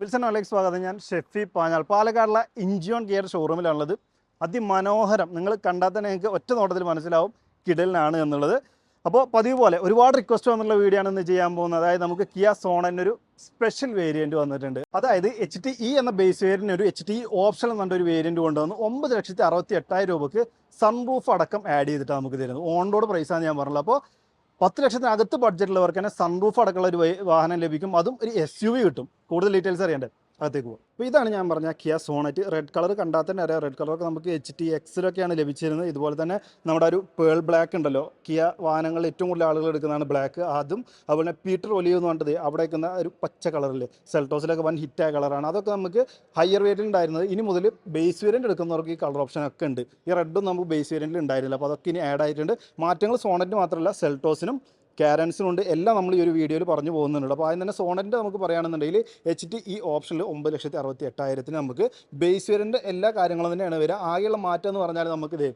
Wilson ഒലേക്ക് സ്വാഗതം. ഞാൻ ഷെഫി പാഞ്ഞാൾ. പാലക്കാടുള്ള ഇഞ്ചിയോൺ ഗിയർ ഷോറൂമിലാണുള്ളത്. അതിമനോഹരം. നിങ്ങൾ കണ്ടാൽ തന്നെ നിങ്ങൾക്ക് ഒറ്റ നോട്ടത്തിൽ മനസ്സിലാവും കിടലിനാണ് എന്നുള്ളത്. അപ്പോൾ പതിവ് പോലെ ഒരുപാട് റിക്വസ്റ്റ് വന്നുള്ള വീഡിയോ ആണ് ഇന്ന് ചെയ്യാൻ പോകുന്നത്. അതായത് നമുക്ക് കിയ ഒരു സ്പെഷ്യൽ വേരിയന്റ് വന്നിട്ടുണ്ട്. അതായത് എച്ച് ടി ഇ എന്ന ബേസ് വേരിയന്റ് ഒരു എച്ച് ടി ഓപ്ഷൻ എന്നുണ്ട് ഒരു വേരിയന്റ് കൊണ്ടുവന്ന്. ഒമ്പത് ലക്ഷത്തി അറുപത്തി എട്ടായിരം രൂപക്ക് സൺറൂഫ് അടക്കം ആഡ് ചെയ്തിട്ടാണ് നമുക്ക് തരുന്നത്. ഓൺ റോഡ് പ്രൈസാണ് ഞാൻ പറഞ്ഞത്. അപ്പോൾ പത്ത് ലക്ഷത്തിനകത്ത് ബഡ്ജറ്റിലുള്ളവർക്ക് തന്നെ സൺറൂഫ് അടക്കമുള്ള ഒരു വാഹനം ലഭിക്കും. അതും ഒരു എസ് യു വി കിട്ടും. കൂടുതൽ ഡീറ്റെയിൽസ് അറിയണ്ടേ? അകത്തേക്ക് പോകും. അപ്പോൾ ഇതാണ് ഞാൻ പറഞ്ഞ കിയ സോണറ്റ്. റെഡ് കളർ കണ്ടാൽ തന്നെ അറിയാം. റെഡ് കളറൊക്കെ നമുക്ക് എച്ച് ടി എക്സിലൊക്കെയാണ് ലഭിച്ചിരുന്നത്. ഇതുപോലെ തന്നെ നമ്മുടെ ഒരു പേൾ ബ്ലാക്ക് ഉണ്ടല്ലോ. കിയ വാഹനങ്ങളിൽ ഏറ്റവും കൂടുതൽ ആളുകൾ എടുക്കുന്നതാണ് ബ്ലാക്ക് അതും അതുപോലെ പീറ്റർ ഒലിയോ എന്ന് പറഞ്ഞത് അവിടെ നിൽക്കുന്ന ഒരു പച്ച കളറിൽ സെൽട്ടോസിലൊക്കെ വൻ ഹിറ്റായ കളറാണ് അതൊക്കെ നമുക്ക് ഹയർ വേരിയന്റ് ഉണ്ടായിരുന്നത്. ഇനി മുതൽ ബേസ് വേരിയന്റ് എടുക്കുന്നവർക്ക് ഈ കളർ ഓപ്ഷൻ ഒക്കെ ഉണ്ട്. ഈ റെഡും നമുക്ക് ബേസ് വേരിയന്റിൽ ഉണ്ടായിരുന്നില്ല. അപ്പോൾ അതൊക്കെ ഇനി ആഡ് ആയിട്ടുണ്ട്. മാറ്റങ്ങൾ സോണറ്റ് മാത്രമല്ല സെൽട്ടോസിനും കാരൻസിനുണ്ട് എല്ലാം നമ്മൾ ഈ ഒരു വീഡിയോയിൽ പറഞ്ഞു പോകുന്നുണ്ട്. അപ്പോൾ ആദ്യം തന്നെ സോണറ്റിന്റെ നമുക്ക് പറയുകയാണെന്നുണ്ടെങ്കിൽ എച്ച് ടി ഈ ഓപ്ഷനിൽ ഒമ്പത് ലക്ഷത്തി അറുപത്തി എട്ടായിരത്തിന് നമുക്ക് ബേസ് വേരിയന്റെ എല്ലാ കാര്യങ്ങളും തന്നെയാണ് വരിക. ആകെയുള്ള മാറ്റം എന്ന് പറഞ്ഞാൽ നമുക്ക് ഇതേ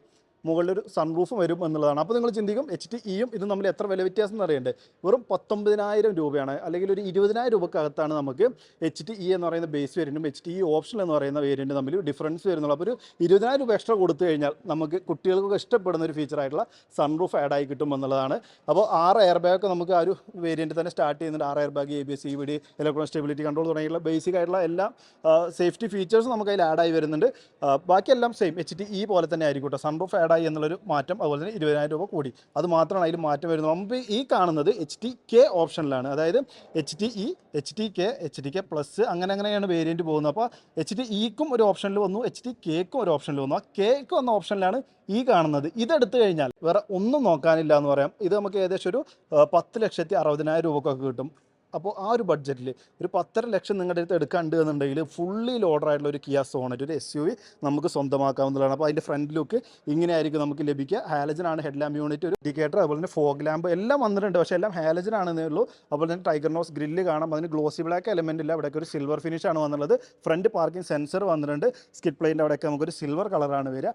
മുകളിലൊരു സൺറൂഫും വരും എന്നുള്ളതാണ്. അപ്പോൾ നിങ്ങൾ ചിന്തിക്കും എച്ച് ടി ഇയും ഇതും തമ്മിൽ എത്ര വില വ്യത്യാസം എന്ന് അറിയണ്ടേ? വെറും പത്തൊമ്പതിനായിരം രൂപയാണ്. അല്ലെങ്കിൽ ഒരു ഇരുപതിനായിരം രൂപക്കകത്താണ് നമുക്ക് എച്ച് ടി ഇ എന്ന് പറയുന്ന ബേസ് വേരിയന്റും എച്ച് ടി ഇ ഓപ്ഷൻ എന്ന് പറയുന്ന വേരിയന്റും തമ്മിൽ ഡിഫറൻസ് വരുന്നുള്ളൂ. അപ്പോൾ ഒരു ഇരുപതിനായിരം രൂപ എക്സ്ട്രാ കൊടുത്തു കഴിഞ്ഞാൽ നമുക്ക് കുട്ടികൾക്കൊക്കെ ഇഷ്ടപ്പെടുന്ന ഒരു ഫീച്ചറായിട്ടുള്ള സൺറൂഫ് ആഡ് ആയി കിട്ടും എന്നുള്ളതാണ്. അപ്പോൾ ആറ് എയർ ബാഗ് നമുക്ക് ആ ഒരു വേരിയന്റ് തന്നെ സ്റ്റാർട്ട് ചെയ്യുന്നുണ്ട്. ആറ് airbag A B E V D electronic stability control തുടങ്ങിയുള്ള ബേസിക് ആയിട്ടുള്ള എല്ലാ സേഫ്റ്റി ഫീച്ചേഴ്സും നമുക്ക് അതിൽ ആഡായി വരുന്നുണ്ട്. ബാക്കിയെല്ലാം സെയിം എച്ച് ടി ഇ പോലെ തന്നെ ആയിരിക്കും കേട്ടോ. സൺറൂഫ് ആഡ് ആയി എന്നുള്ളൊരു മാറ്റം അതുപോലെ തന്നെ ഇരുപതിനായിരം രൂപ കൂടി. അത് മാത്രമാണ് അതിൽ മാറ്റം വരുന്നത്. നമുക്ക് ഈ കാണുന്നത് എച്ച് ടി കെ ഓപ്ഷനിലാണ്. അതായത് H T E H T K H T K plus അങ്ങനെ അങ്ങനെയാണ് വേരിയന്റ് പോകുന്നത്. അപ്പോൾ എച്ച് ടി ഇക്കും ഒരു ഓപ്ഷനിൽ വന്നു എച്ച് ടി കെക്കും ഒരു ഓപ്ഷനിൽ വന്നു. ആ കെക്ക് വന്ന ഓപ്ഷനിലാണ് ഈ കാണുന്നത്. ഇതെടുത്തു കഴിഞ്ഞാൽ വേറെ ഒന്നും നോക്കാനില്ല എന്ന് പറയാം. ഇത് നമുക്ക് ഏകദേശം ഒരു പത്ത് ലക്ഷത്തി അറുപതിനായിരം രൂപക്കൊക്കെ കിട്ടും. അപ്പോൾ ആ ഒരു ബഡ്ജറ്റിൽ ഒരു പത്തര ലക്ഷം നിങ്ങളുടെ അടുത്ത് എടുക്കാണ്ട് എന്നുണ്ടെങ്കിൽ ഫുള്ളി ലോഡർ ആയിട്ടുള്ള ഒരു കിയ സോണറ്റ് ഒരു എസ് യു വി നമുക്ക് സ്വന്തമാക്കാവുന്നതാണ്. അപ്പോൾ അതിന്റെ ഫ്രണ്ട് ലുക്ക് ഇങ്ങനെയായിരിക്കും നമുക്ക് ലഭിക്കുക. ഹാലജൻ ആണ് ഹെഡ് ലാമ്പ് യൂണിറ്റ് ഒരു ഇൻഡിക്കേറ്റർ അതുപോലെ തന്നെ ഫോഗ് ലാമ്പ് എല്ലാം വന്നിട്ടുണ്ട്. പക്ഷേ എല്ലാം ഹാലജൻ ആണെന്നേ ഉള്ളൂ. അതുപോലെ തന്നെ ടൈഗർ നോസ് ഗ്രില്ല് കാണാം. അതിന് ഗ്ലോസി ബ്ലാക്ക് എലമെന്റ് ഇല്ല. അവിടെയൊക്കെ ഒരു സിൽവർ ഫിനിഷ് ആണ് വന്നുള്ളത് ഫ്രണ്ട് പാർക്കിംഗ് സെൻസർ വന്നിട്ടുണ്ട്. സ്കിറ്റ് പ്ലെയിന്റെ അവിടെയൊക്കെ നമുക്കൊരു സിൽവർ കളറാണ് വരിക.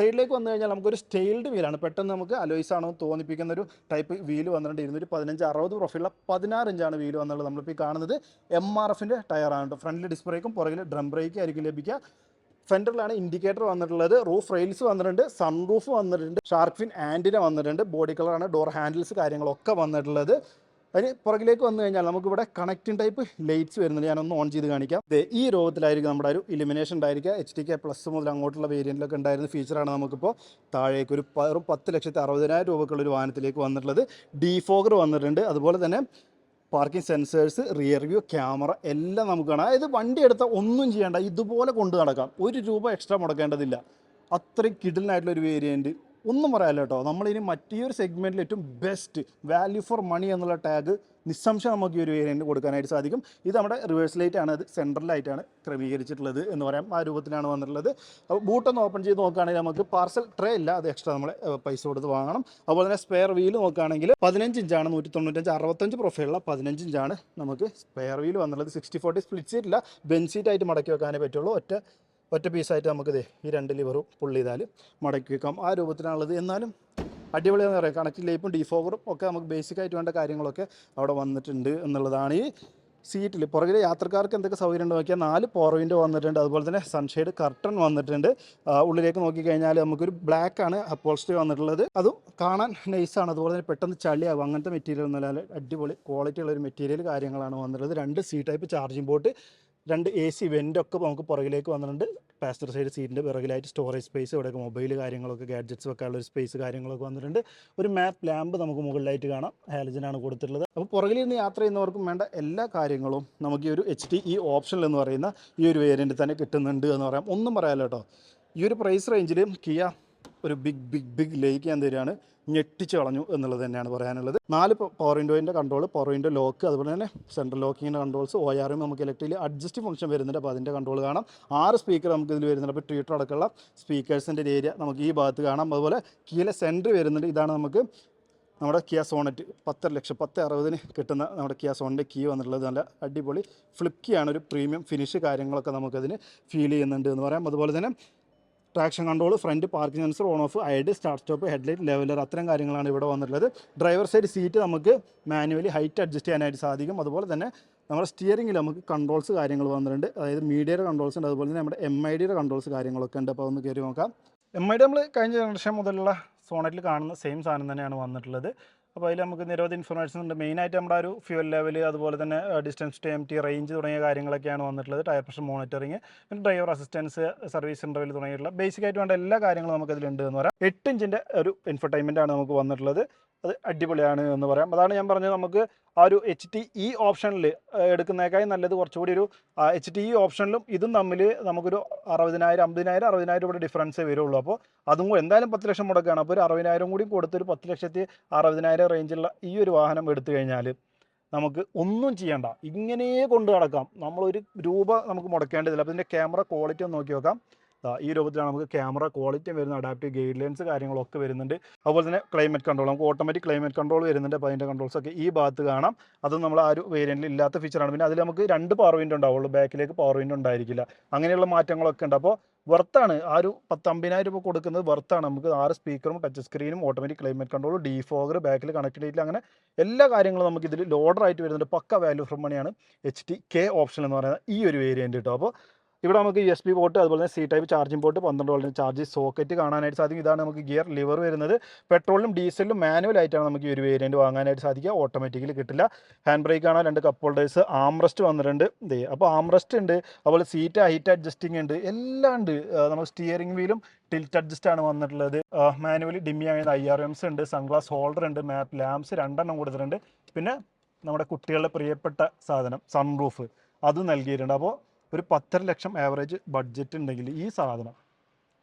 സൈഡിലേക്ക് വന്നു കഴിഞ്ഞാൽ നമുക്കൊരു സ്റ്റെയിൽഡ് വീലാണ് പെട്ടെന്ന് നമുക്ക് അലോയ്സ് ആണോ തോന്നിപ്പിക്കുന്ന ഒരു ടൈപ്പ് വീൽ വന്നിട്ടുണ്ട്. ഇരുന്നൂറ്റി പതിനഞ്ച് അറുപത് പ്രൊഫൈലുള്ള പതിനാറ് ഇഞ്ചാണ് വീൽ എന്നുള്ളത് നമ്മളിപ്പോൾ ഈ കാണുന്നത് എം ആർ എഫിന്റെ ടയറാണ് ഫ്രണ്ടിൽ ഡിസ്ക് ബ്രേക്കും പുറകിൽ ഡ്രം ബ്രേക്കും ആയിരിക്കും ലഭിക്കുക. ഫെൻഡറിലാണ് ഇൻഡിക്കേറ്റർ വന്നിട്ടുള്ളത്. റൂഫ് റെയിൽസ് വന്നിട്ടുണ്ട് സൺ റൂഫ് വന്നിട്ടുണ്ട് ഷാർക്ക് ഫിൻ ആന്റിന വന്നിട്ടുണ്ട് ബോഡി കളറാണ് ഡോർ ഹാൻഡിൽസ് കാര്യങ്ങളൊക്കെ വന്നിട്ടുള്ളത്. അതിന് പുറകിലേക്ക് വന്നു കഴിഞ്ഞാൽ നമുക്കിവിടെ കണക്റ്റിംഗ് ടൈപ്പ് ലൈറ്റ്സ് വരുന്നുണ്ട്. ഞാനൊന്ന് ഓൺ ചെയ്ത് കാണിക്കാം. ഈ രൂപത്തിലായിരിക്കും നമ്മുടെ ഒരു ഇലിമിനേഷൻ ഉണ്ടായിരിക്കുക. എച്ച് ടി കെ പ്ലസ് മുതൽ അങ്ങോട്ടുള്ള വേരിയന്റിലൊക്കെ ഉണ്ടായിരുന്ന ഫീച്ചറാണ് നമുക്കിപ്പോൾ താഴേക്ക് ഒരു പത്ത് ലക്ഷത്തി അറുപതിനായിരം രൂപക്കുള്ള ഒരു വാഹനത്തിലേക്ക് വന്നിട്ടുള്ളത്. ഡീഫോഗർ വന്നിട്ടുണ്ട്. അതുപോലെ തന്നെ parking sensors rear view camera എല്ലാം നമുക്ക് കാണാം. അതായത് വണ്ടി എടുത്താൽ ഒന്നും ചെയ്യേണ്ട ഇതുപോലെ കൊണ്ടു നടക്കാം. ഒരു രൂപ എക്സ്ട്രാ മുടക്കേണ്ടതില്ല. അത്രയും കിടിലിനായിട്ടുള്ള ഒരു വേരിയന്റ് ഒന്നും പറയാല്ല കേട്ടോ. നമ്മളിനി മറ്റേ ഒരു സെഗ്മെന്റിൽ ഏറ്റവും ബെസ്റ്റ് വാല്യൂ ഫോർ മണി എന്നുള്ള ടാഗ് നിസ്സംശയം നമുക്ക് ഈ ഒരു വേരിയന്റ് കൊടുക്കാനായിട്ട് സാധിക്കും. ഇത് നമ്മുടെ റിവേഴ്സ് ലൈറ്റ് ആണ്. അത് സെൻട്രലായിട്ടാണ് ക്രമീകരിച്ചിട്ടുള്ളത് എന്ന് പറയാം. ആ രൂപത്തിലാണ് വന്നിട്ടുള്ളത്. അപ്പോൾ ബൂട്ടൊന്ന് ഓപ്പൺ ചെയ്ത് നോക്കുകയാണെങ്കിൽ നമുക്ക് പാർസൽ ട്രേ ഇല്ല. അത് എക്സ്ട്രാ നമ്മൾ പൈസ കൊടുത്ത് വാങ്ങണം. അതുപോലെ തന്നെ സ്പെയർ വീൽ നോക്കുകയാണെങ്കിൽ പതിനഞ്ച് ഇഞ്ചാണ് നൂറ്റി തൊണ്ണൂറ്റഞ്ച് അറുപത്തഞ്ച് പ്രൊഫൈലുള്ള പതിനഞ്ച് ഇഞ്ചാണ് നമുക്ക് സ്പെയർ വീൽ വന്നുള്ളത് സിക്സ്റ്റി ഫോർട്ടി സ്പ്ലിറ്റ് സീറ്റ് ഇല്ല. ബെൻ സീറ്റ് ആയിട്ട് മടക്കി വെക്കാനേ പറ്റുള്ളൂ. ഒറ്റ ഒറ്റ പീസായിട്ട് നമുക്ക് ദേ ഈ രണ്ട് ലിവറും പുള്ളി ചെയ്താൽ മടക്കി വെക്കാം. ആ രൂപത്തിലാണുള്ളത്. എന്നാലും അടിപൊളിയാണെന്ന് പറയാം. കണക്റ്റിംഗ് ലൈപ്പും ഡിഫോവറും ഒക്കെ നമുക്ക് ബേസിക് ആയിട്ട് വേണ്ട കാര്യങ്ങളൊക്കെ അവിടെ വന്നിട്ടുണ്ട് എന്നുള്ളതാണ് ഈ സീറ്റിൽ പുറകിൽ യാത്രക്കാർക്ക് എന്തൊക്കെ സൗകര്യം ഉണ്ട് നോക്കിയാൽ നാല് പവർ വിൻഡോ വന്നിട്ടുണ്ട്. അതുപോലെ തന്നെ സൺഷെയ്ഡ് കർട്ടൺ വന്നിട്ടുണ്ട്. ഉള്ളിലേക്ക് നോക്കിക്കഴിഞ്ഞാൽ നമുക്കൊരു ബ്ലാക്ക് ആണ് അപ്പോൾസ്റ്ററി വന്നിട്ടുള്ളത്. അതും കാണാൻ നൈസാണ് അതുപോലെ തന്നെ പെട്ടെന്ന് ചളിയാകും അങ്ങനത്തെ മെറ്റീരിയൽ ഒന്നുമല്ല. അടിപൊളി ക്വാളിറ്റി ഉള്ള ഒരു മെറ്റീരിയൽ കാര്യങ്ങളാണ് വന്നിട്ടുള്ളത്. രണ്ട് സി ടൈപ്പ് ചാർജിംഗ് പോർട്ട് രണ്ട് എ സി വെന്റൊക്കെ നമുക്ക് പുറകിലേക്ക് വന്നിട്ടുണ്ട്. പാസഞ്ചർ സൈഡ് സീറ്റിന്റെ പിറകിലായിട്ട് സ്റ്റോറേജ് സ്പേസ് ഇവിടെയൊക്കെ മൊബൈൽ കാര്യങ്ങളൊക്കെ ഗാഡ്ജറ്റ്സ് വെക്കാനുള്ള ഒരു സ്പേസ് കാര്യങ്ങളൊക്കെ വന്നിട്ടുണ്ട്. ഒരു മാപ്പ് ലാമ്പ് നമുക്ക് മുകളിലായിട്ട് കാണാം. ഹാലജനാണ് കൊടുത്തിട്ടുള്ളത്. അപ്പോൾ പുറകിൽ നിന്ന് യാത്ര ചെയ്യുന്നവർക്കും വേണ്ട എല്ലാ കാര്യങ്ങളും നമുക്ക് ഈ ഒരു എച്ച് ടി ഈ ഓപ്ഷനിൽ എന്ന് പറയുന്ന ഈ ഒരു വേരിയന്റ് തന്നെ കിട്ടുന്നുണ്ട് എന്ന് പറയാം. ഒന്നും പറയാമല്ലോ കേട്ടോ ഈ ഒരു പ്രൈസ് റേഞ്ചിൽ കിയ ഒരു ബിഗ് ബിഗ് ബിഗ് ലേക്ക് ഞാൻ തരികയാണ്. ഞെട്ടിച്ച് കളഞ്ഞു എന്നുള്ളത് തന്നെയാണ് പറയാനുള്ളത്. നാല് പവർ വിൻഡോയിന്റെ കൺട്രോൾ പവർ വിൻഡോ ലോക്ക് അതുപോലെ തന്നെ സെൻട്രൽ ലോക്കിങ്ങിന്റെ കൺട്രോൾസ് ഒ എം നമുക്ക് ഇലക്ട്രിയിൽ അഡ്ജസ്റ്റ് ഫംഗ്ഷൻ വരുന്നുണ്ട്. അപ്പോൾ അതിന്റെ കൺട്രോൾ കാണാം. ആറ് സ്പീക്കർ നമുക്ക് ഇതിൽ വരുന്നുണ്ട്. അപ്പോൾ ട്വീറ്റർ അടക്കമുള്ള സ്പീക്കേഴ്സിന്റെ ഏരിയ നമുക്ക് ഈ ഭാഗത്ത് കാണാം. അതുപോലെ കീഴിലെ സെന്റർ വരുന്നുണ്ട്. ഇതാണ് നമുക്ക് നമ്മുടെ കിയ സോണറ്റ് പത്തര ലക്ഷം പത്ത് അറുപതിന് കിട്ടുന്ന നമ്മുടെ കിയ സോണിന്റെ കീ വന്നിട്ടുള്ളത്. നല്ല അടിപൊളി ഫ്ലിപ്പ് കീയാണ് ഒരു പ്രീമിയം ഫിനിഷ് കാര്യങ്ങളൊക്കെ നമുക്കതിന് ഫീൽ ചെയ്യുന്നുണ്ട് എന്ന് പറയാം. അതുപോലെ തന്നെ traction control front parking sensor on off idle start stop headlight leveller അത്തരം കാര്യങ്ങളാണ് ഇവിടെ വന്നിട്ടുള്ളത്. ഡ്രൈവർ സൈഡ് സീറ്റ് നമുക്ക് മാനുവലി ഹൈറ്റ് അഡ്ജസ്റ്റ് ചെയ്യാനായിട്ട് സാധിക്കും. അതുപോലെ തന്നെ നമ്മുടെ സ്റ്റിയറിംഗിൽ നമുക്ക് കൺട്രോൾസ് കാര്യങ്ങൾ വന്നിട്ടുണ്ട്. അതായത് മീഡിയയുടെ കൺട്രോൾസ് ഉണ്ട്. അതുപോലെ തന്നെ നമ്മുടെ എം ഐ ഡിയുടെ കൺട്രോൾസ് കാര്യങ്ങളൊക്കെ ഉണ്ട്. അപ്പോൾ ഒന്ന് കയറി നോക്കാം. എം ഐ ഡി നമ്മൾ കഴിഞ്ഞ ജനറേഷൻ മുതലുള്ള സോണറ്റിൽ കാണുന്ന സെയിം സാധനം തന്നെയാണ് വന്നിട്ടുള്ളത്. അപ്പോൾ അതിൽ നമുക്ക് നിരവധി ഇൻഫർമേഷൻ ഉണ്ട്. മെയിനായിട്ട് നമ്മുടെ ഒരു ഫ്യൂൽ ലെവൽ അതുപോലെ തന്നെ distance to empty range തുടങ്ങിയ കാര്യങ്ങളൊക്കെയാണ് വന്നിട്ടുള്ളത്. ടയർ പ്രഷർ മോണിറ്ററിങ് പിന്നെ ഡ്രൈവർ അസിസ്റ്റൻസ് സർവീസ് ഇന്റർവെൽ തുടങ്ങിയിട്ടുള്ള ബേസിക് ആയിട്ട് വേണ്ട എല്ലാ കാര്യങ്ങളും നമുക്ക് അതിലുണ്ട് എന്ന് പറയാം. എട്ട് ഇഞ്ചിന്റെ ഒരു ഇൻഫർടൈൻമെന്റ് ആണ് നമുക്ക് വന്നിട്ടുള്ളത്. അത് അടിപൊളിയാണ് എന്ന് പറയാം. അതാണ് ഞാൻ പറഞ്ഞത്. നമുക്ക് ആ ഒരു എച്ച് ടി ഇ ഓപ്ഷനിൽ എടുക്കുന്നേക്കായി നല്ലത് കുറച്ചുകൂടി ഒരു എച്ച് ടി ഇ ഓപ്ഷനിലും ഇതും തമ്മിൽ നമുക്കൊരു അറുപതിനായിരം അമ്പതിനായിരം അറുപതിനായിരം രൂപയുടെ ഡിഫറൻസ് വരുള്ളൂ. അപ്പോൾ അതും എന്തായാലും പത്ത് ലക്ഷം മുടക്കാണ്. അപ്പോൾ ഒരു അറുപതിനായിരം കൂടി കൊടുത്തൊരു പത്ത് ലക്ഷത്തി അറുപതിനായിരം റേഞ്ചുള്ള ഈ ഒരു വാഹനം എടുത്തു കഴിഞ്ഞാൽ നമുക്ക് ഒന്നും ചെയ്യണ്ട. ഇങ്ങനെ കൊണ്ട് നടക്കാം. നമ്മളൊരു രൂപ നമുക്ക് മുടക്കേണ്ടതില്ല. അപ്പോൾ ഇതിന്റെ ക്യാമറ ക്വാളിറ്റി ഒന്ന് നോക്കി നോക്കാം. ഈ രൂപത്തിലാണ് നമുക്ക് ക്യാമറ ക്വാളിറ്റി വരുന്ന അഡാപ്റ്റീവ് ഗൈഡ് ലൈൻസ് കാര്യങ്ങളൊക്കെ വരുന്നുണ്ട്. അതുപോലെ തന്നെ ക്ലൈമറ്റ് കൺട്രോൾ നമുക്ക് ഓട്ടോമാറ്റിക് ക്ലൈമറ്റ് കൺട്രോൾ വരുന്നുണ്ട് അപ്പോൾ അതിന്റെ കൺട്രോൾസ് ഒക്കെ ഈ ഭാഗത്ത് കാണാം. അതും നമ്മൾ ആ ഒരു വേരിയന്റിൽ ഇല്ലാത്ത ഫീച്ചറാണ് പിന്നെ അതിൽ നമുക്ക് രണ്ട് പവർ വിൻഡോ ഉണ്ടാവുള്ളൂ ബാക്കിലേക്ക് പവർ വിൻഡോ ഉണ്ടായിരിക്കില്ല. അങ്ങനെയുള്ള മാറ്റങ്ങളൊക്കെ ഉണ്ട്. അപ്പോൾ വർത്താണ് ആ ഒരു പത്ത് അമ്പതിനായിരം രൂപ കൊടുക്കുന്നത് വർത്താണ് നമുക്ക് ആറ് സ്പീക്കറും ടച്ച് സ്ക്രീനും ഓട്ടോമാറ്റിക് ക്ലൈമറ്റ് കൺട്രോൾ ഡീഫോഗർ ബാക്കിൽ കണക്ട് ചെയ്തിട്ട് അങ്ങനെ എല്ലാ കാര്യങ്ങളും നമുക്ക് ഇതിൽ ലോഡർ ആയിട്ട് വരുന്നുണ്ട്. പക്ക വാല്യൂ ഫ്രം മണിയാണ് എച്ച് ടി കെ ഓപ്ഷൻ എന്ന് പറയുന്നത് ഈ ഒരു വേരിയന്റ് കേട്ടോ അപ്പോൾ ഇവിടെ നമുക്ക് യു എസ് ബി പോർട്ട് അതുപോലെ തന്നെ സി ടൈപ്പ് ചാർജിംഗ് പോർട്ട് പന്ത്രണ്ട് വോൾട്ടിന് ചാർജ് സോക്കറ്റ് കാണാനായിട്ട് സാധിക്കും. ഇതാണ് നമുക്ക് ഗിയർ ലിവർ വരുന്നത്. പെട്രോളിലും ഡീസലിലും മാനുവൽ ആയിട്ടാണ് നമുക്ക് ഈ ഒരു വേരിയന്റ് വാങ്ങാനായിട്ട് സാധിക്കുക. ഓട്ടോമാറ്റിക്കലി കിട്ടില്ല. ഹാൻഡ് ബ്രേക്ക് ആണ്? രണ്ട് കപ്പ് ഹോൾഡേഴ്സ് ആംറസ്റ്റ് വന്നിട്ടുണ്ട്. ഇതേ അപ്പോൾ ആംറസ്റ്റ് ഉണ്ട്. അതുപോലെ സീറ്റ് ഹൈറ്റ് അഡ്ജസ്റ്റിംഗ് ഉണ്ട്. എല്ലാം ഉണ്ട്. നമുക്ക് സ്റ്റിയറിംഗ് വീലും ടിൽറ്റ് അഡ്ജസ്റ്റ് ആണ് വന്നിട്ടുള്ളത്. മാനുവലി ഡിമ്മി ആയത് ഐ ആർ എംസ് ഉണ്ട്. സൺഗ്ലാസ് ഹോൾഡർ ഉണ്ട്. മാപ്പ് ലാംപ്സ് രണ്ടെണ്ണം കൊടുത്തിട്ടുണ്ട്. പിന്നെ നമ്മുടെ കുട്ടികളുടെ പ്രിയപ്പെട്ട സാധനം സൺറൂഫ് അത് നൽകിയിട്ടുണ്ട്. അപ്പോൾ ഒരു പത്തര ലക്ഷം ആവറേജ് ബഡ്ജറ്റ് ഉണ്ടെങ്കിൽ ഈ സാധനം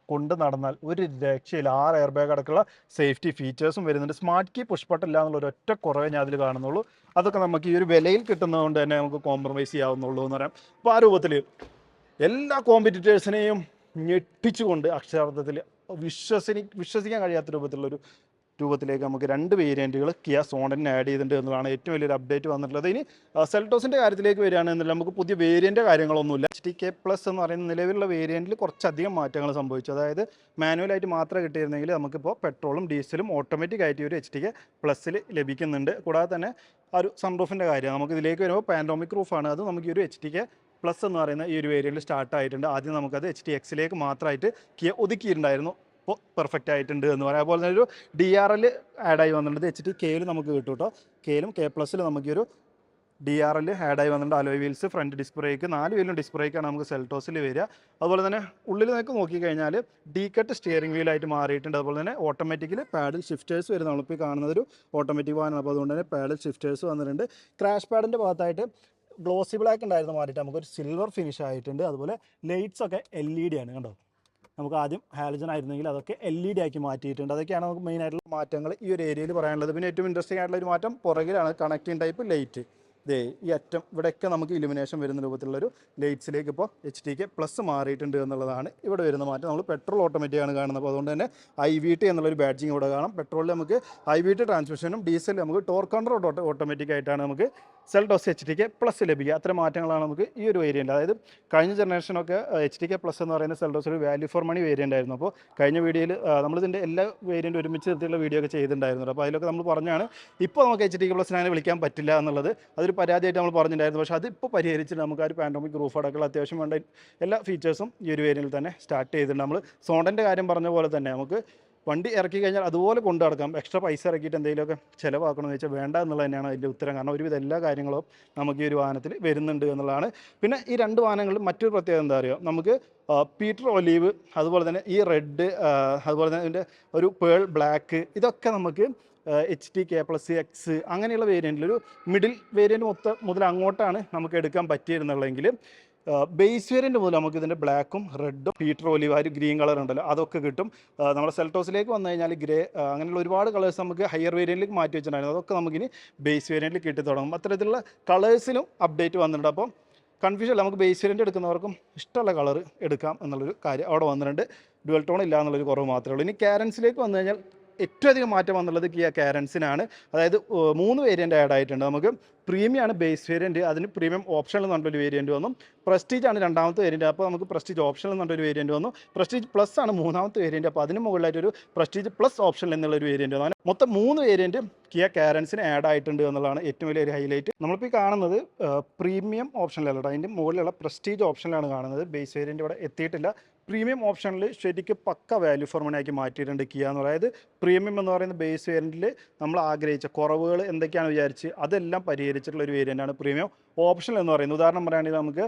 കൊണ്ട് നടന്നാൽ ഒരു രക്ഷയില്ല. ആറ് എയർ ബാഗ് അടക്കമുള്ള സേഫ്റ്റി ഫീച്ചേഴ്സും വരുന്നുണ്ട്. സ്മാർട്ട് കീ പുഷ്പട്ടില്ല എന്നുള്ള ഒരു ഒറ്റ കുറവേ ഞാൻ അതിൽ കാണുന്നുള്ളൂ. അതൊക്കെ നമുക്ക് ഈ ഒരു വിലയിൽ കിട്ടുന്നതുകൊണ്ട് തന്നെ നമുക്ക് കോംപ്രമൈസ് ചെയ്യാവുന്നുള്ളൂ എന്ന് പറയാം. അപ്പോൾ ആ രൂപത്തിൽ എല്ലാ കോമ്പറ്റീറ്റേഴ്സിനെയും ഞെട്ടിച്ചുകൊണ്ട് അക്ഷരാർത്ഥത്തിൽ വിശ്വസിനി വിശ്വസിക്കാൻ കഴിയാത്ത രൂപത്തിലുള്ളൊരു രൂപത്തിലേക്ക് നമുക്ക് രണ്ട് വേരിയന്റുകൾ കിയ സോണറ്റിന് ആഡ് ചെയ്തിട്ടുണ്ട് എന്നുള്ളതാണ് ഏറ്റവും വലിയൊരു അപ്ഡേറ്റ് വന്നിട്ടുള്ളത്. ഇനി സെൽട്ടോസിന്റെ കാര്യത്തിലേക്ക് വരികയാണെന്നില്ല നമുക്ക് പുതിയ വേരിയന്റ് കാര്യങ്ങളൊന്നുമില്ല. എച്ച് ടി കെ പ്ലസ് എന്ന് പറയുന്ന നിലവിലുള്ള വേരിയന്റിൽ കുറച്ചധികം മാറ്റങ്ങൾ സംഭവിച്ചു. അതായത് മാനുവലായിട്ട് മാത്രം കിട്ടിയിരുന്നെങ്കിൽ നമുക്കിപ്പോൾ പെട്രോളും ഡീസലും ഓട്ടോമാറ്റിക് ആയിട്ട് ഒരു എച്ച് ടി കെ പ്ലസ്സിൽ ലഭിക്കുന്നുണ്ട്. കൂടാതെ തന്നെ ആ ഒരു സൺറൂഫിന്റെ കാര്യം നമുക്ക് ഇതിലേക്ക് വരുമ്പോൾ പാൻഡോമിക് റൂഫാണ് അത് നമുക്ക് ഈ ഒരു എച്ച് ടി കെ പ്ലസ് എന്ന് പറയുന്ന ഈ ഒരു വേരിയന്റിൽ സ്റ്റാർട്ട് ആയിട്ടുണ്ട്. ആദ്യം നമുക്കത് എച്ച് ടി എക്സിലേക്ക് മാത്രമായിട്ട് കിയ ഒതുക്കിയിട്ടുണ്ടായിരുന്നു. ഇപ്പോൾ പെർഫെക്റ്റ് ആയിട്ടുണ്ട് എന്ന് പറയാം. അതുപോലെ തന്നെ ഒരു ഡി ആർ എൽ ആഡായി വന്നിട്ടുണ്ട്. എച്ച് ടി കെയിൽ നമുക്ക് കിട്ടും കേട്ടോ. കെയിലും കെ പ്ലസ്സിൽ നമുക്ക് ഒരു ഡി ആർ എൽ ആഡായി വന്നിട്ടുണ്ട്. അലോയ് വീൽസ് ഫ്രണ്ട് ഡിസ്ക് നാല് വീലും ഡിസ്ക് നമുക്ക് സെൽട്ടോസിൽ വരിക. അതുപോലെ തന്നെ ഉള്ളിൽ നിങ്ങൾക്ക് നോക്കിക്കഴിഞ്ഞാൽ ഡി കട്ട് സ്റ്റിയറിംഗ് വീലായിട്ട് മാറിയിട്ടുണ്ട്. അതുപോലെ തന്നെ ഓട്ടോമാറ്റിക്കലി പാഡിൽ ഷിഫ്റ്റേഴ്സ് വരുന്ന നമ്മളിപ്പോൾ കാണുന്നത് ഒരു ഓട്ടോമാറ്റിക് വാഹനം. അപ്പോൾ അതുകൊണ്ട് തന്നെ പാഡിൽ ഷിഫ്റ്റേഴ്സ് വന്നിട്ടുണ്ട്. ക്രാഷ് പാഡിന്റെ ഭാഗത്തായിട്ട് ഗ്ലോസി ബ്ലാക്ക് ഉണ്ടായിരുന്നു മാറിയിട്ട് നമുക്കൊരു സിൽവർ ഫിനിഷ് ആയിട്ടുണ്ട്. അതുപോലെ ലൈറ്റ്സ് ഒക്കെ എൽ ഇ ഡി ആണ് കണ്ടോ? നമുക്ക് ആദ്യം ഹാലജൻ ആയിരുന്നെങ്കിൽ അതൊക്കെ എൽ ഇ ഡി ആക്കി മാറ്റിയിട്ടുണ്ട്. അതൊക്കെയാണ് നമുക്ക് മെയിൻ ആയിട്ടുള്ള മാറ്റങ്ങൾ ഈ ഒരു ഏരിയയിൽ പറയാനുള്ളത്. പിന്നെ ഏറ്റവും ഇൻട്രസ്റ്റിംഗ് ആയിട്ടുള്ള ഒരു മാറ്റം പുറകിലാണ് കണക്റ്റിംഗ് ടൈപ്പ് ലൈറ്റ് ദേ ഈ അറ്റം ഇവിടെയൊക്കെ നമുക്ക് ഇലുമിനേഷൻ വരുന്ന രൂപത്തിലുള്ളൊരു ലൈറ്റ്സിലേക്ക് ഇപ്പോൾ എച്ച് ടി കെ പ്ലസ് മാറിയിട്ടുണ്ട് എന്നുള്ളതാണ് ഇവിടെ വരുന്ന മാറ്റം. നമ്മൾ പെട്രോൾ ഓട്ടോമാറ്റിക് ആണ് കാണുന്നത്. അപ്പോൾ അതുകൊണ്ട് തന്നെ ഐ വി ടി എന്നുള്ളൊരു ബാഡ്ജിങ് ഇവിടെ കാണാം. പെട്രോളിൽ നമുക്ക് ഐ വി ടി ട്രാൻസ്മിഷനും ഡീസലിൽ നമുക്ക് ടോർ കൺട്രോൾ ഓട്ടോമാറ്റിക് ആയിട്ടാണ് നമുക്ക് Seltos H T K plus ലഭിക്കുക. അത്തരം മാറ്റങ്ങളാണ് നമുക്ക് ഈ ഒരു വേരിയന്റ് അതായത് കഴിഞ്ഞ ജനറേഷനൊക്കെ എച്ച് ടി കെ പ്ലസ് എന്ന് പറയുന്ന സെൽഡോസ് ഒരു വാല്യൂ ഫോർ മണി വേരിയന്റ് ആയിരുന്നു. അപ്പോൾ കഴിഞ്ഞ വീഡിയോയിൽ നമ്മളിതിന്റെ എല്ലാ വേരിയന്റ് ഒരുമിച്ച് നിർത്തിയുള്ള വീഡിയോ ഒക്കെ ചെയ്തിട്ടുണ്ടായിരുന്നു. അപ്പോൾ അതിലൊക്കെ നമ്മൾ പറഞ്ഞാണ് ഇപ്പോൾ നമുക്ക് എച്ച് ടി കെ പ്ലസിനെ വിളിക്കാൻ പറ്റില്ല എന്നുള്ളത്. അതൊരു പരാതിയായിട്ട് നമ്മൾ പറഞ്ഞിട്ടുണ്ടായിരുന്നു. പക്ഷേ അത് ഇപ്പോൾ പരിഹരിച്ചിട്ട് നമുക്ക് ആ ഒരു പാൻഡോമിക് റൂഫ് അടക്കമുള്ള അത്യാവശ്യം വേണ്ട എല്ലാ ഫീച്ചേഴ്സും ഈ ഒരു വേരിയിൽ തന്നെ സ്റ്റാർട്ട് ചെയ്തിട്ടുണ്ട്. നമ്മൾ സോണ്ടന്റെ കാര്യം പറഞ്ഞ പോലെ തന്നെ നമുക്ക് വണ്ടി ഇറക്കി കഴിഞ്ഞാൽ അതുപോലെ കൊണ്ടു നടക്കാം. എക്സ്ട്രാ പൈസ ഇറക്കിയിട്ട് എന്തെങ്കിലുമൊക്കെ ചിലവാക്കണമെന്ന് വെച്ചാൽ വേണ്ട എന്നുള്ളത് തന്നെയാണ് അതിന്റെ ഉത്തരം. കാരണം ഒരുവിധ എല്ലാ കാര്യങ്ങളും നമുക്ക് ഈ ഒരു വാഹനത്തിൽ വരുന്നുണ്ട് എന്നുള്ളതാണ്. പിന്നെ ഈ രണ്ട് വാഹനങ്ങളും മറ്റൊരു പ്രത്യേകത എന്താ പറയുക നമുക്ക് പീറ്റർ ഒലീവ് അതുപോലെ തന്നെ ഈ റെഡ് അതുപോലെ തന്നെ ഇതിന്റെ ഒരു പേൾ ബ്ലാക്ക് ഇതൊക്കെ നമുക്ക് H T K plus X അങ്ങനെയുള്ള വേരിയന്റിൽ ഒരു മിഡിൽ വേരിയന്റ് മൊത്തം മുതൽ അങ്ങോട്ടാണ് നമുക്ക് എടുക്കാൻ പറ്റിയിരുന്നുള്ളെങ്കിൽ ബേസ് വേരിയന്റ് മുതൽ നമുക്ക് ഇതിന്റെ ബ്ലാക്കും റെഡും പീറ്റർ ഒലിവ് ഒരു ഗ്രീൻ കളർ ഉണ്ടല്ലോ അതൊക്കെ കിട്ടും. നമ്മുടെ സെൽട്ടോസിലേക്ക് വന്നു കഴിഞ്ഞാൽ ഗ്രേ അങ്ങനെയുള്ള ഒരുപാട് കളേഴ്സ് നമുക്ക് ഹയർ വേരിയന്റിലേക്ക് മാറ്റി വെച്ചിട്ടുണ്ടായിരുന്നു. അതൊക്കെ നമുക്കിനി ബേസ് വേരിയന്റിൽ കിട്ടി തുടങ്ങും. അത്തരത്തിലുള്ള കളേഴ്സിലും അപ്ഡേറ്റ് വന്നിട്ടുണ്ട്. അപ്പം കൺഫ്യൂഷൻ അല്ല നമുക്ക് ബേസ് വേരിയന്റ് എടുക്കുന്നവർക്കും ഇഷ്ടമുള്ള കളർ എടുക്കാം എന്നുള്ളൊരു കാര്യം അവിടെ വന്നിട്ടുണ്ട്. ഡുവൽ ടോൺ ഇല്ല എന്നുള്ളൊരു കുറവ് മാത്രമേ ഉള്ളൂ. ഇനി കാരൻസിലേക്ക് വന്നു കഴിഞ്ഞാൽ ഏറ്റവും അധികം മാറ്റം വന്നുള്ളത് കിയ കാരൻസിനാണ്. അതായത് മൂന്ന് വേരിയന്റ് ആഡ് ആയിട്ടുണ്ട്. നമുക്ക് പ്രീമിയം ആണ് ബേസ് വേരിയന്റ് അതിന് പ്രീമിയം ഓപ്ഷനിൽ പറഞ്ഞൊരു വേരിയന്റ് വന്നു. പ്രസ്റ്റീജ് ആണ് രണ്ടാമത്തെ വേരിയന്റ് അപ്പോൾ നമുക്ക് പ്രസ്റ്റീജ് ഓപ്ഷനിൽ പറഞ്ഞൊരു വേരിയന്റ് വന്നു. പ്രസ്റ്റീജ് പ്ലസ് ആണ് മൂന്നാമത്തെ വേരിയന്റ് അപ്പോൾ അതിന് മുകളിലായിട്ടൊരു പ്രസ്റ്റീജ് പ്ലസ് ഓപ്ഷനിൽ എന്നുള്ള ഒരു വേരിയന്റ് വന്നു മൊത്തം മൂന്ന് വേരിയന്റ് കിയ കാരൻസിന് ആഡ് ആയിട്ടുണ്ട് എന്നുള്ളതാണ് ഏറ്റവും വലിയൊരു ഹൈലൈറ്റ് നമ്മളിപ്പോൾ കാണുന്നത് പ്രീമിയം ഓപ്ഷനിലല്ല അതിന്റെ മുകളിലുള്ള പ്രസ്റ്റീജ് ഓപ്ഷനിലാണ് കാണുന്നത്. ബേസ് വേരിയന്റ് ഇവിടെ എത്തിയിട്ടില്ല. പ്രീമിയം ഓപ്ഷനിൽ ശരിക്കും പക്ക വാല്യൂ ഫോർ മണി ആക്കി മാറ്റിയിട്ടുണ്ട് കിയ എന്ന് പറയുന്നത്. പ്രീമിയം എന്ന് പറയുന്ന ബേസ് വേരിയന്റിൽ നമ്മൾ ആഗ്രഹിച്ച കുറവുകൾ എന്തൊക്കെയാണ് വിചാരിച്ച് അതെല്ലാം പരിഹരിച്ചിട്ടുള്ള ഒരു വേരിയന്റാണ് പ്രീമിയം ഓപ്ഷൻ എന്ന് പറയുന്നത്. ഉദാഹരണം പറയുകയാണെങ്കിൽ നമുക്ക്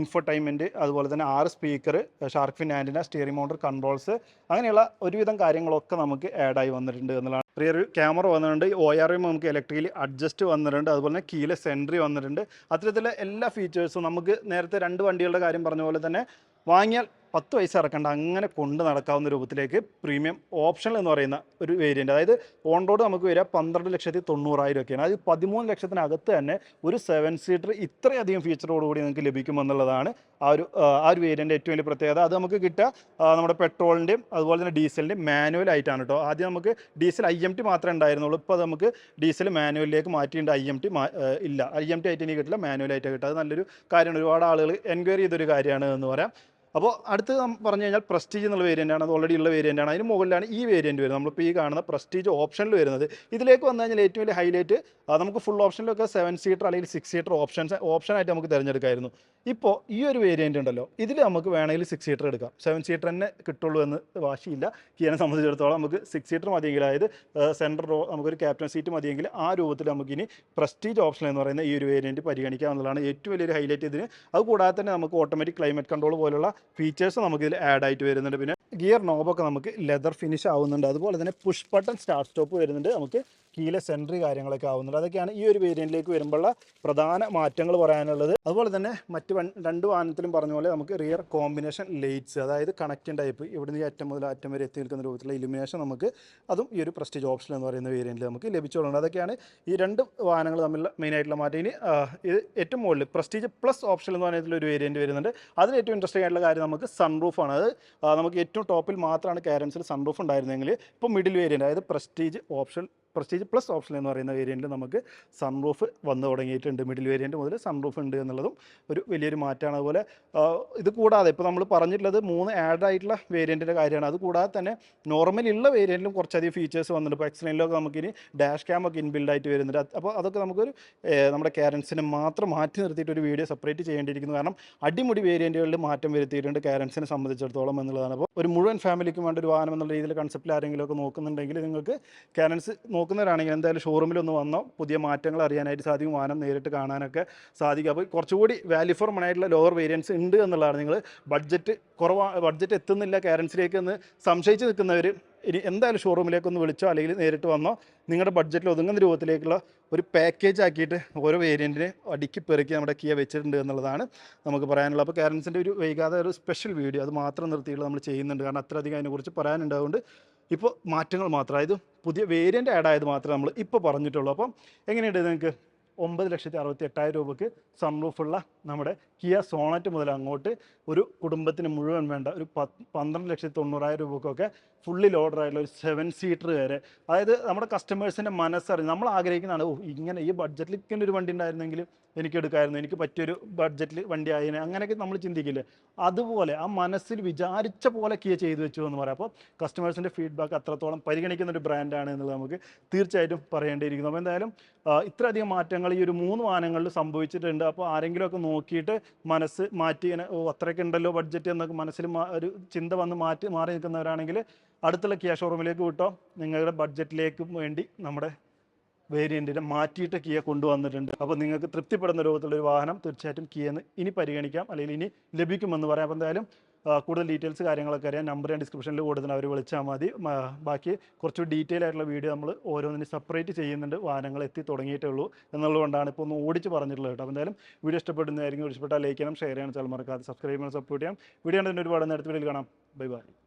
ഇൻഫർടൈൻമെന്റ് അതുപോലെ തന്നെ ആറ് speaker shark fin steering mounted controls അങ്ങനെയുള്ള ഒരുവിധം കാര്യങ്ങളൊക്കെ നമുക്ക് ആഡായി വന്നിട്ടുണ്ട് എന്നുള്ളതാണ്. റിയർ ക്യാമറ വന്നിട്ടുണ്ട്. ഒ ആർ എം നമുക്ക് ഇലക്ട്രിക്കലി അഡ്ജസ്റ്റ് വന്നിട്ടുണ്ട്. അതുപോലെ തന്നെ കീലെ സെൻട്രി വന്നിട്ടുണ്ട്. അത്തരത്തിലുള്ള എല്ലാ ഫീച്ചേഴ്സും നമുക്ക് നേരത്തെ രണ്ട് വണ്ടികളുടെ കാര്യം പറഞ്ഞ പോലെ തന്നെ വാങ്ങിയാൽ പത്ത് പൈസ ഇറക്കേണ്ട അങ്ങനെ കൊണ്ട് നടക്കാവുന്ന രൂപത്തിലേക്ക് പ്രീമിയം ഓപ്ഷൻ എന്ന് പറയുന്ന ഒരു വേരിയന്റ് അതായത് ഓൺ റോഡ് നമുക്ക് വരിക പന്ത്രണ്ട് ലക്ഷത്തി തൊണ്ണൂറായിരം ഒക്കെയാണ്. അത് പതിമൂന്ന് ലക്ഷത്തിനകത്ത് തന്നെ ഒരു സെവൻ സീറ്റർ ഇത്രയധികം ഫീച്ചറോടുകൂടി നിങ്ങൾക്ക് ലഭിക്കുമെന്നുള്ളതാണ് ആ ഒരു ആ, ഒരു വേരിയന്റെ ഏറ്റവും വലിയ പ്രത്യേകത. അത് നമുക്ക് കിട്ടുക നമ്മുടെ പെട്രോളിന്റെയും അതുപോലെ തന്നെ ഡീസലിന്റെയും മാനുവൽ ആയിട്ടാണ് കേട്ടോ. ആദ്യം നമുക്ക് ഡീസൽ ഐ എം ടി മാത്രമേ ഉണ്ടായിരുന്നുള്ളൂ. ഇപ്പോൾ നമുക്ക് ഡീസൽ മാനുവലിലേക്ക് മാറ്റിയിട്ടുണ്ട്. ഐ എം ടി ഇല്ല. ഐ എം ടി ആയിട്ട് ഇനി കിട്ടില്ല. മാനുവലായിട്ട് കിട്ടുക. അത് നല്ലൊരു കാര്യമാണ്. ഒരുപാട് ആളുകൾ എൻക്വയറി ചെയ്തൊരു കാര്യമാണ് എന്ന് പറയാം. അപ്പോൾ അടുത്ത് പറഞ്ഞു കഴിഞ്ഞാൽ പ്രസ്റ്റീജ് എന്നുള്ള വേരിയന്റ് ആണ് അത് ഓൾറെഡി ഉള്ള വേരിയന്റ് ആണ്. അതിന് മുകളിലാണ് ഈ വേരിയന്റ് വരുന്നത്. നമ്മളിപ്പോൾ ഈ കാണുന്ന പ്രസ്റ്റീജ് ഓപ്ഷനിൽ വരുന്നത്. ഇതിലേക്ക് വന്നു കഴിഞ്ഞാൽ ഏറ്റവും വലിയ ഹൈലൈറ്റ് നമുക്ക് ഫുൾ ഓപ്ഷനിലൊക്കെ സെവൻ സീറ്റർ അല്ലെങ്കിൽ സിക്സ് സീറ്റർ ഓപ്ഷൻസ് ഓപ്ഷനായിട്ട് നമുക്ക് തിരഞ്ഞെടുക്കായിരുന്നു. ഇപ്പോൾ ഈ ഒരു വേരിയന്റ് ഉണ്ടല്ലോ ഇതിൽ നമുക്ക് വേണമെങ്കിൽ സിക്സ് സീറ്റർ എടുക്കാം. സെവൻ സീറ്റർ തന്നെ കിട്ടുള്ളൂ എന്ന് വാശിയില്ല. കിയനെ സംബന്ധിച്ചിടത്തോളം നമുക്ക് സിക്സ് സീറ്റർ മതിയെങ്കിൽ അതായത് സെൻട്രൽ റോ നമുക്കൊരു ക്യാപ്റ്റൻ സീറ്റ് മതിയെങ്കിൽ ആ രൂപത്തിൽ നമുക്കിനി പ്രസ്റ്റീജ് ഓപ്ഷൻ എന്ന് പറയുന്ന ഈ ഒരു വേരിയന്റ് പരിഗണിക്കാം എന്നുള്ളതാണ് ഏറ്റവും വലിയൊരു ഹൈലൈറ്റ് ഇതിന്. അതുകൂടാതെ തന്നെ നമുക്ക് ഓട്ടോമാറ്റിക് ക്ലൈമറ്റ് കൺട്രോൾ പോലുള്ള ഫീച്ചേഴ്സ് നമുക്ക് ഇതിൽ ആഡ് ആയിട്ട് വരുന്നുണ്ട്. പിന്നെ ഗിയർ നോബൊക്കെ നമുക്ക് ലെതർ ഫിനിഷ് ആവുന്നുണ്ട്. അതുപോലെ തന്നെ പുഷ് ബട്ടൺ സ്റ്റാർട്ട് സ്റ്റോപ്പ് വരുന്നുണ്ട്. നമുക്ക് കീലെ സെൻട്രി കാര്യങ്ങളൊക്കെ ആവുന്നുണ്ട്. അതൊക്കെയാണ് ഈ ഒരു വേരിയന്റിലേക്ക് വരുമ്പോഴുള്ള പ്രധാന മാറ്റങ്ങൾ പറയാനുള്ളത്. അതുപോലെ തന്നെ മറ്റ് രണ്ട് വാഹനത്തിലും പറഞ്ഞ പോലെ നമുക്ക് റിയർ കോമ്പിനേഷൻ ലൈറ്റ്സ് അതായത് കണക്റ്റിംഗ് ടൈപ്പ് ഇവിടുന്ന് നിന്ന് അറ്റം മുതൽ അറ്റം വരെ എത്തി നിൽക്കുന്ന രൂപത്തിലുള്ള ഇലുമിനേഷൻ നമുക്ക് അതും ഈ ഒരു പ്രസ്റ്റീജ് ഓപ്ഷൻ എന്ന് പറയുന്ന വേരിയന്റിൽ നമുക്ക് ലഭിച്ചോളുണ്ട് അതൊക്കെയാണ് ഈ രണ്ട് വാഹനങ്ങൾ തമ്മിലുള്ള മെയിനായിട്ടുള്ള മാറ്റം. ഇനി ഇത് ഏറ്റവും മുകളിൽ പ്രസ്റ്റീജ് പ്ലസ് ഓപ്ഷൻ എന്ന് പറയുന്നതിൽ ഒരു വേരിയന്റ് വരുന്നുണ്ട്. അതിൽ ഏറ്റവും ഇൻട്രസ്റ്റിംഗ് ആയിട്ടുള്ള കാര്യം നമുക്ക് സൺറൂഫാണ് അത് നമുക്ക് ഏറ്റവും ടോപ്പിൽ മാത്രമാണ് കാരൻസിൽ സൺറൂഫ് ഉണ്ടായിരുന്നെങ്കിൽ ഇപ്പോൾ മിഡിൽ വേരിയന്റ് അതായത് prestige option prestige plus option എന്ന് പറയുന്ന വേരിയന്റിൽ നമുക്ക് സൺറൂഫ് വന്നു തുടങ്ങിയിട്ടുണ്ട്. മിഡിൽ വേരിയന്റ് മുതൽ സൺറൂഫ് ഉണ്ട് എന്നുള്ളതും ഒരു വലിയൊരു മാറ്റമാണ്. അതുപോലെ ഇത് കൂടാതെ ഇപ്പോൾ നമ്മൾ പറഞ്ഞിട്ടുള്ളത് മൂന്ന് ആഡ് ആയിട്ടുള്ള വേരിയന്റിന്റെ കാര്യമാണ്. അത് കൂടാതെ തന്നെ നോർമൽ ഉള്ള വേരിയന്റിലും കുറച്ചധികം ഫീച്ചേഴ്സ് വന്നിട്ടുണ്ട്. ഇപ്പോൾ എക്സ്ലൈനിലൊക്കെ നമുക്കിനി ഡാഷ് ക്യാം ഒക്കെ ഇൻബിൽഡ് ആയിട്ട് വരുന്നുണ്ട്. അപ്പോൾ അതൊക്കെ നമുക്കൊരു നമ്മുടെ കാരൻസിനെ മാത്രം മാറ്റി നിർത്തിയിട്ട് ഒരു വീഡിയോ സെപ്പറേറ്റ് ചെയ്യേണ്ടിയിരിക്കുന്നു. കാരണം അടിമുടി വേരിയന്റുകളിൽ മാറ്റം വരുത്തിയിട്ടുണ്ട് കാരൻസിനെ സംബന്ധിച്ചിടത്തോളം എന്നുള്ളതാണ്. അപ്പോൾ ഒരു മുഴുവൻ ഫാമിലിക്കും വേണ്ട ഒരു വാഹനം എന്നുള്ള രീതിയിൽ കൺസെപ്റ്റിൽ ആരെങ്കിലും ഒക്കെ നോക്കുന്നുണ്ടെങ്കിൽ നിങ്ങൾക്ക് കാരൻസ് നോക്കുന്നവരാണെങ്കിൽ എന്തായാലും ഷോറൂമിൽ ഒന്ന് വന്നോ പുതിയ മാറ്റങ്ങൾ അറിയാനായിട്ട് സാധിക്കും വാഹനം നേരിട്ട് കാണാനൊക്കെ സാധിക്കും. അപ്പോൾ കുറച്ചുകൂടി വാല്യൂ ഫോർ മണായിട്ടുള്ള ലോവർ വേരിയൻസ് ഉണ്ട് എന്നുള്ളതാണ് നിങ്ങൾ ബഡ്ജറ്റ് കുറവാ ബഡ്ജറ്റ് എത്തുന്നില്ല കാരൻസിലേക്ക് എന്ന് സംശയിച്ച് നിൽക്കുന്നവർ ഇനി എന്തായാലും ഷോറൂമിലേക്ക് ഒന്ന് വിളിച്ചോ അല്ലെങ്കിൽ നേരിട്ട് വന്നോ നിങ്ങളുടെ ബഡ്ജറ്റിൽ ഒതുങ്ങുന്ന രൂപത്തിലേക്കുള്ള ഒരു പാക്കേജ് ആക്കിയിട്ട് ഓരോ വേരിയന്റിനെ അടുക്കി പെറുക്കി നമ്മുടെ കിയ വെച്ചിട്ടുണ്ട് എന്നുള്ളതാണ് നമുക്ക് പറയാനുള്ളത്. അപ്പോൾ കാരൻസിന്റെ ഒരു വൈകാതെ ഒരു സ്പെഷ്യൽ വീഡിയോ അത് മാത്രം നിർത്തിയിട്ട് നമ്മൾ ചെയ്യുന്നുണ്ട്. കാരണം അത്രയധികം അതിനെക്കുറിച്ച് പറയാനുണ്ട്. അതുകൊണ്ട് ഇപ്പോൾ മാറ്റങ്ങൾ മാത്രം. അതായത് പുതിയ വേരിയന്റ് ആഡ് ആയത് മാത്രമേ നമ്മൾ ഇപ്പോൾ പറഞ്ഞിട്ടുള്ളൂ. അപ്പം എങ്ങനെയുണ്ട് നിങ്ങൾക്ക്? ഒമ്പത് ലക്ഷത്തി അറുപത്തി എട്ടായിരം രൂപയ്ക്ക് സൺറൂഫുള്ള നമ്മുടെ കിയ സോണറ്റ് മുതൽ അങ്ങോട്ട് ഒരു കുടുംബത്തിന് മുഴുവൻ വേണ്ട ഒരു പന്ത്രണ്ട് ലക്ഷത്തി തൊണ്ണൂറായിരം രൂപക്കൊക്കെ ഫുള്ളി ലോഡർ ആയിട്ടുള്ള ഒരു സെവൻ സീറ്റർ വരെ. അതായത് നമ്മുടെ കസ്റ്റമേഴ്സിന്റെ മനസ്സറിഞ്ഞ് നമ്മൾ ആഗ്രഹിക്കുന്നതാണ് ഓ ഇങ്ങനെ ഈ ബഡ്ജറ്റിൽ ഇങ്ങനെ ഒരു വണ്ടി ഉണ്ടായിരുന്നെങ്കിൽ എനിക്ക് എടുക്കായിരുന്നു എനിക്ക് പറ്റിയൊരു ബഡ്ജറ്റിൽ വണ്ടി ആയതിനെ അങ്ങനെയൊക്കെ നമ്മൾ ചിന്തിക്കില്ലേ? അതുപോലെ ആ മനസ്സിൽ വിചാരിച്ച പോലെ ചെയ്തു വെച്ചു എന്ന് പറയാം അപ്പോൾ കസ്റ്റമേഴ്സിന്റെ ഫീഡ്ബാക്ക് അത്രത്തോളം പരിഗണിക്കുന്ന ഒരു ബ്രാൻഡാണ് എന്നുള്ളത് നമുക്ക് തീർച്ചയായിട്ടും പറയേണ്ടിയിരിക്കുന്നു. അപ്പോൾ എന്തായാലും ഇത്രയധികം മാറ്റങ്ങൾ ഈ ഒരു മൂന്ന് വാഹനങ്ങളിൽ സംഭവിച്ചിട്ടുണ്ട്. അപ്പോൾ ആരെങ്കിലുമൊക്കെ നോക്കിയിട്ട് മനസ്സ് മാറ്റി ഓ അത്രയൊക്കെ ഉണ്ടല്ലോ ബഡ്ജറ്റ് എന്നൊക്കെ മനസ്സിൽ ഒരു ചിന്ത വന്ന് മാറ്റി മാറി നിൽക്കുന്നവരാണെങ്കിൽ അടുത്തുള്ള കിയ ഷോറൂമിലേക്ക് വിട്ടോ? നിങ്ങളുടെ ബഡ്ജറ്റിലേക്കും വേണ്ടി നമ്മുടെ വേരിയന്റിനെ മാറ്റിയിട്ട് കിയ കൊണ്ടുവന്നിട്ടുണ്ട്. അപ്പോൾ നിങ്ങൾക്ക് തൃപ്തിപ്പെടുന്ന രൂപത്തിലുള്ള ഒരു വാഹനം തീർച്ചയായിട്ടും കിയെന്ന് ഇനി പരിഗണിക്കാം. അല്ലെങ്കിൽ ഇനി ലഭിക്കുമെന്ന് പറയാം. അപ്പോൾ എന്തായാലും കൂടുതൽ ഡീറ്റെയിൽസ് കാര്യങ്ങളൊക്കെ അറിയാം. നമ്പർ ഞാൻ ഡിസ്ക്രിപ്ഷനിൽ കൊടുത്തിന് അവർ വിളിച്ചാൽ മതി. ബാക്കി കുറച്ച് ഡീറ്റെയിൽ ആയിട്ടുള്ള വീഡിയോ നമ്മൾ ഓരോന്നിനും സെപ്പറേറ്റ് ചെയ്യുന്നുണ്ട്. വാഹനങ്ങൾ എത്തി തുടങ്ങിയിട്ടേ ഉള്ളൂ എന്നുള്ളതുകൊണ്ടാണ് ഇപ്പോൾ ഒന്ന് ഓടിച്ച് പറഞ്ഞിട്ടുള്ളത് കേട്ടോ. അപ്പോൾ എന്തായാലും വീഡിയോ ഇഷ്ടപ്പെടുന്നതായിരിക്കും. ഇഷ്ടപ്പെട്ടാൽ ലൈക്ക് ചെയ്യണം ഷെയർ ചെയ്യണം. ചില മറക്കാതെ സബ്സ്ക്രൈബ് ചെയ്യണം സപ്പോർട്ട് ചെയ്യാം വീഡിയോ കണ്ടതിന് ഒരുപാട് നേരത്തെ വീഡിയോയിൽ കാണാം. Bye bye